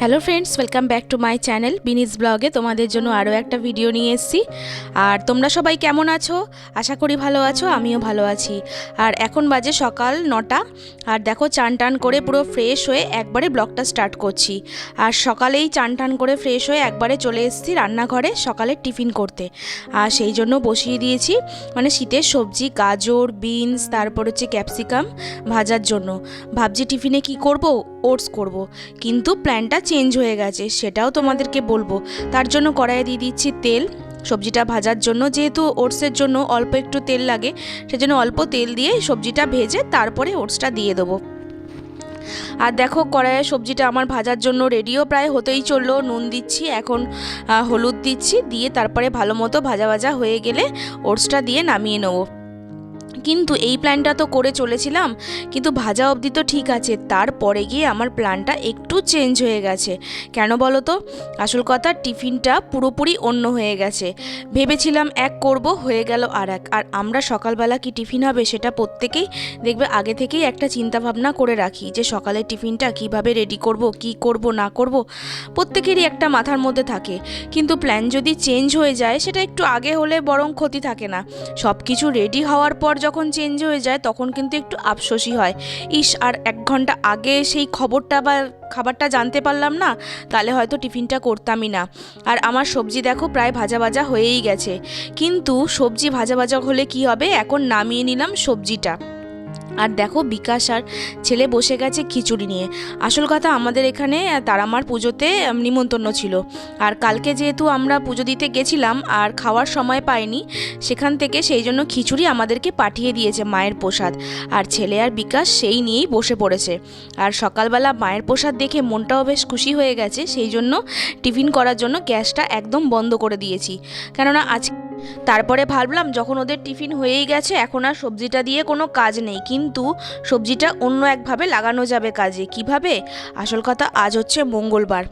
Hello friends welcome back to my channel বিনিস ব্লগে তোমাদের জন্য আরও একটা ভিডিও নিয়ে এসেছি। আর তোমরা সবাই কেমন আছো? আশা করি ভালো আছো, আমিও ভালো আছি। আর এখন বাজে সকাল নটা, আর দেখো চান টান করে পুরো ফ্রেশ হয়ে একবারে ব্লগটা স্টার্ট করছি। আর সকালেই চান টান করে ফ্রেশ হয়ে একবারে চলে এসেছি রান্নাঘরে সকালে টিফিন করতে। আর সেই জন্য বসিয়ে দিয়েছি মানে শীতের সবজি, গাজর বিনস তারপর হচ্ছে ক্যাপসিকাম ভাজার জন্য। ভাবছি টিফিনে কি করব? ওটস করব। কিন্তু প্ল্যানটা চেঞ্জ হয়ে গেছে, সেটাও তোমাদেরকে বলব। তার জন্য কড়াইয়ে দিয়ে দিচ্ছি তেল। সবজিটা ভাজার জন্য যেহেতু ওটসের জন্য অল্প একটু তেল লাগে, সেজন্য অল্প তেল দিয়ে সবজিটা ভেজে তারপরে ওটসটা দিয়ে দেবো। আর দেখো, কড়াইয়ে সবজিটা আমার ভাজার জন্য রেডিও প্রায় হতেই চলল। নুন দিচ্ছি, এখন হলুদ দিচ্ছি, দিয়ে তারপরে ভালো মতো ভাজা ভাজা হয়ে গেলে ওটসটা দিয়ে নামিয়ে নেব। কিন্তু এই প্ল্যানটা তো করে চলেছিলাম, কিন্তু ভাজা অবধি তো ঠিক আছে। তারপরে গিয়ে আমার প্ল্যানটা একটু চেঞ্জ হয়ে গেছে। কেন বলো তো? আসল কথা, টিফিনটা পুরোপুরি অন্য হয়ে গেছে। ভেবেছিলাম এক করব, হয়ে গেল আর এক। আর আমরা সকালবেলা কি টিফিন হবে সেটা প্রত্যেকেই দেখবে, আগে থেকেই একটা চিন্তা ভাবনা করে রাখি যে সকালের টিফিনটা কীভাবে রেডি করব, কি করব, না করব, প্রত্যেকেরই একটা মাথার মধ্যে থাকে। কিন্তু প্ল্যান যদি চেঞ্জ হয়ে যায়, সেটা একটু আগে হলে বরং ক্ষতি থাকে না। সব কিছু রেডি হওয়ার পর যখন চেঞ্জ হয়ে যায়, তখন কিন্তু একটু আফসোসই হয়। ইস, আর এক ঘণ্টা আগে সেই খবরটা বা খাবারটা জানতে পারলাম না, তাহলে হয়তো টিফিনটা করতামই না। আর আমার সবজি দেখো প্রায় ভাজা ভাজা হয়েই গেছে। কিন্তু সবজি ভাজা ভাজা হলে কি হবে? এখন নামিয়ে নিলাম সবজিটা। আর দেখো বিকাশ আর ছেলে বসে গেছে খিচুড়ি নিয়ে। আসল কথা আমাদের এখানে তারামার পুজোতে নিমন্ত্রণ ছিল। আর কালকে যেহেতু আমরা পুজো দিতে গেছিলাম আর খাওয়ার সময় পাইনি, সেখান থেকে সেই জন্য খিচুড়ি আমাদেরকে পাঠিয়ে দিয়েছে মায়ের প্রসাদ। আর ছেলে আর বিকাশ সেই নিয়েই বসে পড়েছে। আর সকালবেলা মায়ের প্রসাদ দেখে মনটাও বেশ খুশি হয়ে গেছে, সেই জন্য টিফিন করার জন্য গ্যাসটা একদম বন্ধ করে দিয়েছি। কেননা আজ তারপরে ভাবলাম যখন ওদের টিফিন হয়েই গেছে, এখন আর সবজিটা দিয়ে কোনো কাজ নেই। কিন্তু সবজিটা অন্য একভাবে লাগানো যাবে কাজে। কীভাবে? আসল কথা আজ হচ্ছে মঙ্গলবার।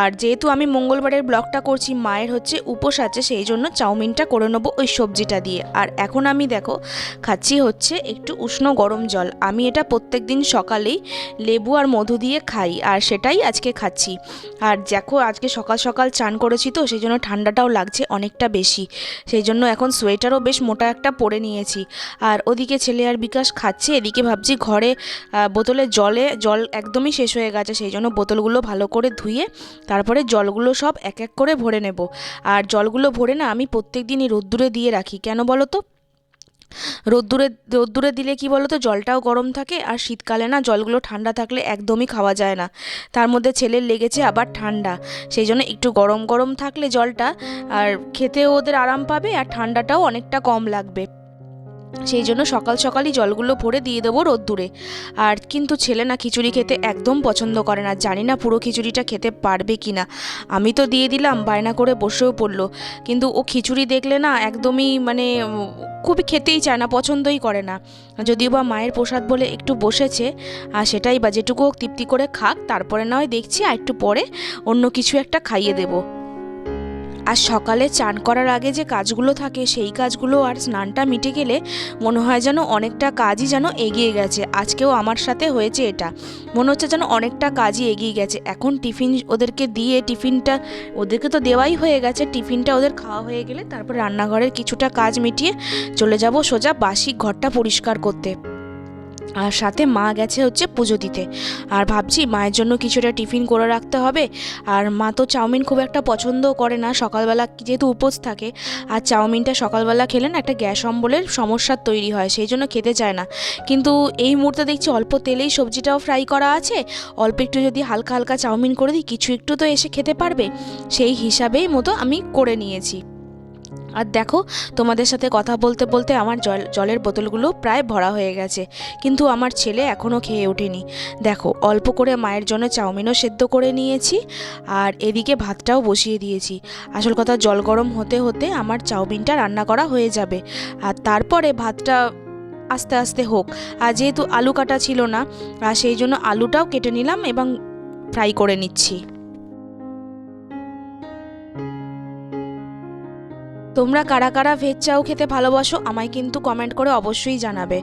আর যেহেতু আমি মঙ্গলবারের ব্লগটা করছি, মায়ের হচ্ছে উপোস আছে, সেই জন্য চাউমিনটা করে নেব ওই সবজিটা দিয়ে। আর এখন আমি দেখো, খাচ্ছি হচ্ছে একটু উষ্ণ গরম জল। আমি এটা প্রত্যেক দিন সকালেই লেবু আর মধু দিয়ে খাই, আর সেটাই আজকে খাচ্ছি। আর দেখো, আজকে সকাল সকাল চান করেছি তো, সেই জন্য ঠান্ডাটাও লাগছে অনেকটা বেশি। সেই জন্য এখন সোয়েটারও বেশ মোটা একটা পরে নিয়েছি। আর ওদিকে ছেলে আর বিকাশ খাচ্ছে, এদিকে ভাবছি ঘরে বোতলে জলে, জল একদমই শেষ হয়ে গেছে সেই জন্য বোতলগুলো ভালো করে ধুয়ে তারপরে জলগুলো সব এক এক করে ভরে নেব। আর জলগুলো ভরে না আমি প্রত্যেক দিনই রোদ্দুরে দিয়ে রাখি, কেন বলো তো? রোদ্দুরে রোদ্দুরে দিলে কি বলো তো জলটাও গরম থাকে আর শীতকালে না জলগুলো ঠান্ডা থাকলে একদমই খাওয়া যায় না। তার মধ্যে ছেলের লেগেছে আবার ঠান্ডা। সেই জন্য একটু গরম গরম থাকলে জলটা আর খেতেও ওদের আরাম পাবে আর ঠান্ডাটাও অনেকটা কম লাগবে। সেই জন্য সকাল সকালই জলগুলো ভরে দিয়ে দেবো রোদ্দুরে। আর কিন্তু ছেলে না খিচুড়ি খেতে একদম পছন্দ করে না, জানি না পুরো খিচুড়িটা খেতে পারবে কি না। আমি তো দিয়ে দিলাম, বায়না করে বসেও পড়ল। কিন্তু ও খিচুড়ি দেখলে না একদমই মানে খুবই খেতেই চায় না, পছন্দই করে না। যদিও বা মায়ের প্রসাদ বলে একটু বসেছে, আর সেটাই বা যেটুকু তৃপ্তি করে খাক, তারপরে না হয় দেখছি, আর একটু পরে অন্য কিছু একটা খাইয়ে দেবো। আর সকালে চান করার আগে যে কাজগুলো থাকে, সেই কাজগুলো আর স্নানটা মিটে গেলে মনে হয় যেন অনেকটা কাজই যেন এগিয়ে গেছে। আজকেও আমার সাথে হয়েছে এটা। মনে হচ্ছে যেন অনেকটা কাজই এগিয়ে গেছে। এখন টিফিন ওদেরকে দিয়ে টিফিনটা, ওদেরকে তো দেওয়াই হয়ে গেছে। টিফিনটা ওদের খাওয়া হয়ে গেলে তারপর রান্নাঘরের কিছুটা কাজ মিটিয়ে চলে যাব সোজা বাসি ঘরটা পরিষ্কার করতে। আর সাথে মা গেছে হচ্ছে পুজো দিতে। আর ভাবছি মায়ের জন্য কিছুটা টিফিন করে রাখতে হবে। আর মা তো চাউমিন খুব একটা পছন্দও করে না। সকালবেলা যেহেতু উপোস থাকে, আর চাউমিনটা সকালবেলা খেলে না একটা গ্যাস অম্বলের সমস্যার তৈরি হয়, সেই জন্য খেতে চায় না। কিন্তু এই মুহূর্তে দেখছি অল্প তেলেই সবজিটাও ফ্রাই করা আছে। অল্প একটু যদি হালকা হালকা চাউমিন করে দিই, কিছু একটু তো এসে খেতে পারবে। সেই হিসাবেই মতো আমি করে নিয়েছি। আর দেখো, তোমাদের সাথে কথা বলতে বলতে আমার জল, জলের বোতলগুলো প্রায় ভরা হয়ে গেছে। কিন্তু আমার ছেলে এখনও খেয়ে ওঠেনি দেখো, অল্প করে মায়ের জন্য চাউমিনও সেদ্ধ করে নিয়েছি আর এদিকে ভাতটাও বসিয়ে দিয়েছি। আসল কথা, জল গরম হতে হতে আমার চাউমিনটা রান্না করা হয়ে যাবে। আর তারপরে ভাতটা আস্তে আস্তে হোক। আর যেহেতু আলু কাটা ছিল না, আর সেই জন্য আলুটাও কেটে নিলাম এবং ফ্রাই করে নিচ্ছি। তোমরা কারা কারা ভেজ চাও খেতে ভালোবাসো, আমায় কিন্তু কমেন্ট করে অবশ্যই জানাবে।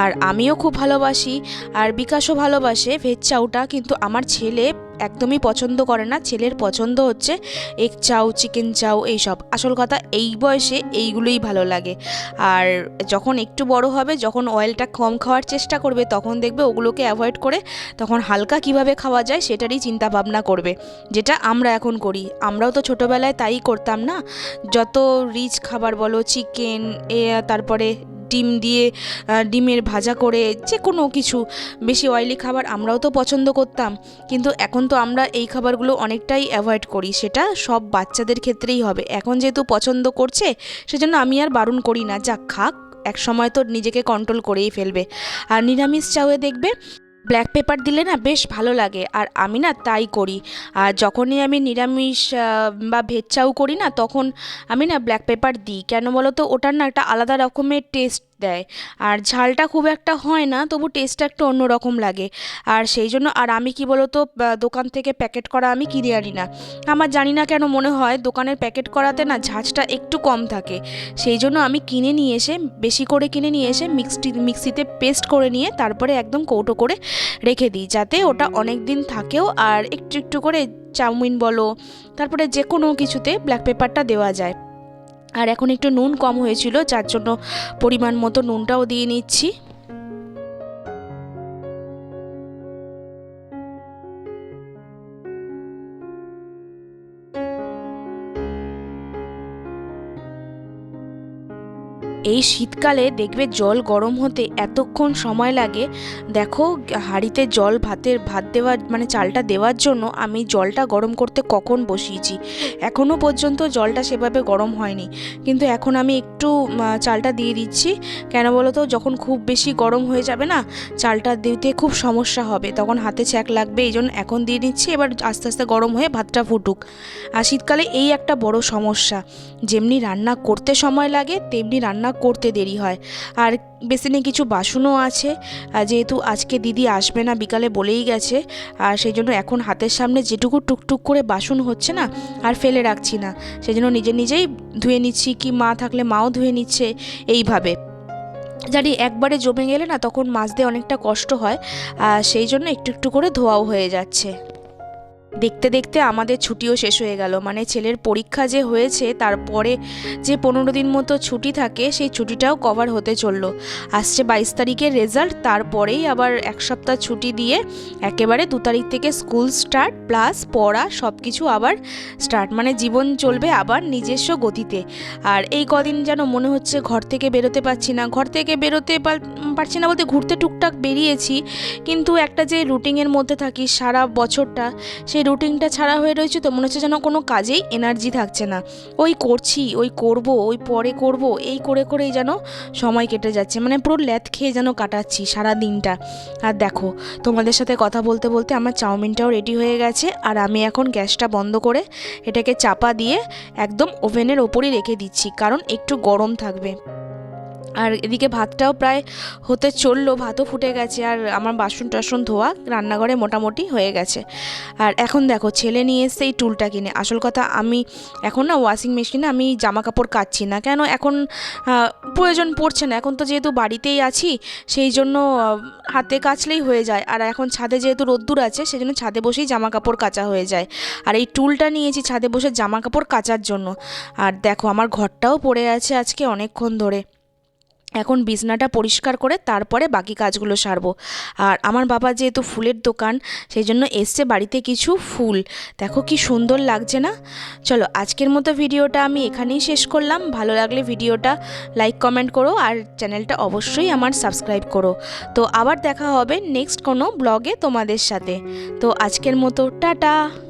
আর আমিও খুব ভালোবাসি, আর বিকাশও ভালোবাসে, ভেজ চাউটা কিন্তু আমার ছেলে একদমই পছন্দ করে না। ছেলের পছন্দ হচ্ছে এগ চাউ, চিকেন চাউ এইসব। আসল কথা এই বয়সে এইগুলোই ভালো লাগে। আর যখন একটু বড় হবে, যখন অয়েলটা কম খাওয়ার চেষ্টা করবে, তখন দেখবে ওগুলোকে অ্যাভয়েড করে তখন হালকা কীভাবে খাওয়া যায় সেটারই চিন্তা ভাবনা করবে। যেটা আমরা এখন করি। আমরাও তো ছোটোবেলায় তাই করতাম না। যত রিচ খাবার বলো চিকেন এ, তারপরে ডিম দিয়ে ডিমের ভাজা করে যে কোনো কিছু, বেশি অয়েলি খাবার আমরাও তো পছন্দ করতাম। কিন্তু এখন তো আমরা এই খাবারগুলো অনেকটাই অ্যাভয়েড করি, সেটা সব বাচ্চাদের ক্ষেত্রেই হবে। এখন যেহেতু পছন্দ করছে, সেজন্য আমি আর বারণ করি না। যা খাক এক সময় তো নিজেকে কন্ট্রোল করেই ফেলবে। আর নিরামিষ চাউয়ে দেখবে ব্ল্যাক পেপার দিলে না বেশ ভালো লাগে। আর আমি না তাই করি। আর যখনই আমি নিরামিষ বা ভেজ চাউ করি না, তখন আমি না ব্ল্যাক পেপার দিই। কেন বলো তো ওটার না একটা আলাদা রকমের টেস্ট দেয়। আর ঝালটা খুব একটা হয় না, তবু টেস্টটা একটু অন্যরকম লাগে। আর সেই জন্য, আর আমি কি বলো তো দোকান থেকে প্যাকেট করা আমি কিনে আনি না। আমার জানি না কেন মনে হয়, দোকানের প্যাকেট করাতে না ঝাঁঝটা একটু কম থাকে। সেই জন্য আমি কিনে নিয়ে এসে, বেশি করে কিনে নিয়ে এসে মিক্সটি মিক্সিতে পেস্ট করে নিয়ে তারপরে একদম কৌটো করে রেখে দিই, যাতে ওটা অনেক দিন থাকেও। আর একটু একটু করে চাউমিন বলো, তারপরে যে কোনো কিছুতে ব্ল্যাক পেপারটা দেওয়া যায়। আর এখন একটু নুন কম হয়েছিল যার জন্য পরিমাণ মতো নুনটাও দিয়ে নিচ্ছি। এই শীতকালে দেখবে জল গরম হতে এতক্ষণ সময় লাগে। দেখো, হাঁড়িতে জল ভাতের, ভাত দেওয়ার মানে চালটা দেওয়ার জন্য আমি জলটা গরম করতে কখন বসিয়েছি। এখনও পর্যন্ত জলটা সেভাবে গরম হয়নি। কিন্তু এখন আমি একটু চালটা দিয়ে দিচ্ছি। কেন বলো তো যখন খুব বেশি গরম হয়ে যাবে না, চালটা দিতে খুব সমস্যা হবে। তখন হাতে ছ্যাঁক লাগবে, এই জন্য এখন দিয়ে নিচ্ছি এবার আস্তে আস্তে গরম হয়ে ভাতটা ফুটুক। আর শীতকালে এই একটা বড় সমস্যা। যেমনি রান্না করতে সময় লাগে, তেমনি রান্না করতে দেরি হয়। আর বেসিনে কিছু বাসনও আছে। যেহেতু আজকে দিদি আসবে না, বিকালে বলেই গেছে। আর সেই জন্য এখন হাতের সামনে যেটুকু টুকটুক করে বাসন হচ্ছে না, আর ফেলে রাখছি না। সেই জন্য নিজে নিজেই ধুয়ে নিচ্ছি, কি মা থাকলে মাও ধুয়ে নিচ্ছে, এইভাবে। জানি একবারে জমে গেলে না তখন মাজতে অনেকটা কষ্ট হয় সেই জন্য একটু একটু করে ধোয়াও হয়ে যাচ্ছে। দেখতে দেখতে আমাদের ছুটিও শেষ হয়ে গেল। মানে ছেলের পরীক্ষা যে হয়েছে, তারপরে যে পনেরো দিন মতো ছুটি থাকে, সেই ছুটিটাও কভার হতে চলল। আসছে বাইশ তারিখের রেজাল্ট তারপরেই আবার এক সপ্তাহ ছুটি দিয়ে একেবারে দু তারিখ থেকে স্কুল স্টার্ট প্লাস পড়া সব কিছু আবার স্টার্ট মানে জীবন চলবে আবার নিজস্ব গতিতে। আর এই কদিন যেন মনে হচ্ছে ঘর থেকে বেরোতে পারছি না। ঘর থেকে বেরোতে পার- পারছি না বলতে ঘুরতে টুকটাক বেরিয়েছি, কিন্তু একটা যে রুটিনের মধ্যে থাকি সারা বছরটা, সেই রুটিনটা ছাড়া হয়ে রয়েছে, তো মনে হচ্ছে যেন কোনো কাজেই এনার্জি থাকছে না। ওই করছি, ওই করব, ওই পরে করব, এই করে করেই যেন সময় কেটে যাচ্ছে। মানে পুরো ল্যাথ খেয়ে যেন কাটাচ্ছি সারা দিনটা আর দেখো, তোমাদের সাথে কথা বলতে বলতে আমার চাউমিনটাও রেডি হয়ে গেছে, আর আমি এখন গ্যাসটা বন্ধ করে এটাকে চাপা দিয়ে একদম ওভেনের ওপরই রেখে দিচ্ছি, কারণ একটু গরম থাকবে। আর এদিকে ভাতটাও প্রায় হতে চলল, ভাতও ফুটে গেছে আর আমার বাসন টাসন ধোয়া রান্নাঘরে মোটামুটি হয়ে গেছে। আর এখন দেখো, ছেলে নিয়ে এসছে এই টুলটা কিনে। আসল কথা, আমি এখন না ওয়াশিং মেশিনে আমি জামা কাপড় কাচ্ছি না। কেন? এখন প্রয়োজন পড়ছে না। এখন তো যেহেতু বাড়িতেই আছি, সেই জন্য হাতে কাচলেই হয়ে যায়। আর এখন ছাদে যেহেতু রোদ্দুর আছে সেই জন্য ছাদে বসেই জামা কাপড় কাচা হয়ে যায়। আর এই টুলটা নিয়েছি ছাদে বসে জামা কাপড় কাচার জন্য। আর দেখো, আমার ঘরটাও পড়ে আছে আজকে অনেকক্ষণ ধরে। এখন বিছনাটা পরিষ্কার করে তারপরে বাকি কাজগুলো সারবো। আর আমার বাবা যেহেতু ফুলের দোকান, সেই জন্য এসছে বাড়িতে কিছু ফুল। দেখো কি সুন্দর লাগছে না? চলো, আজকের মতো ভিডিওটা আমি এখানেই শেষ করলাম। ভালো লাগলে ভিডিওটা লাইক, কমেন্ট করো আর চ্যানেলটা অবশ্যই আমার সাবস্ক্রাইব করো। তো আবার দেখা হবে নেক্সট কোনো ব্লগে তোমাদের সাথে। তো আজকের মতো, টাটা!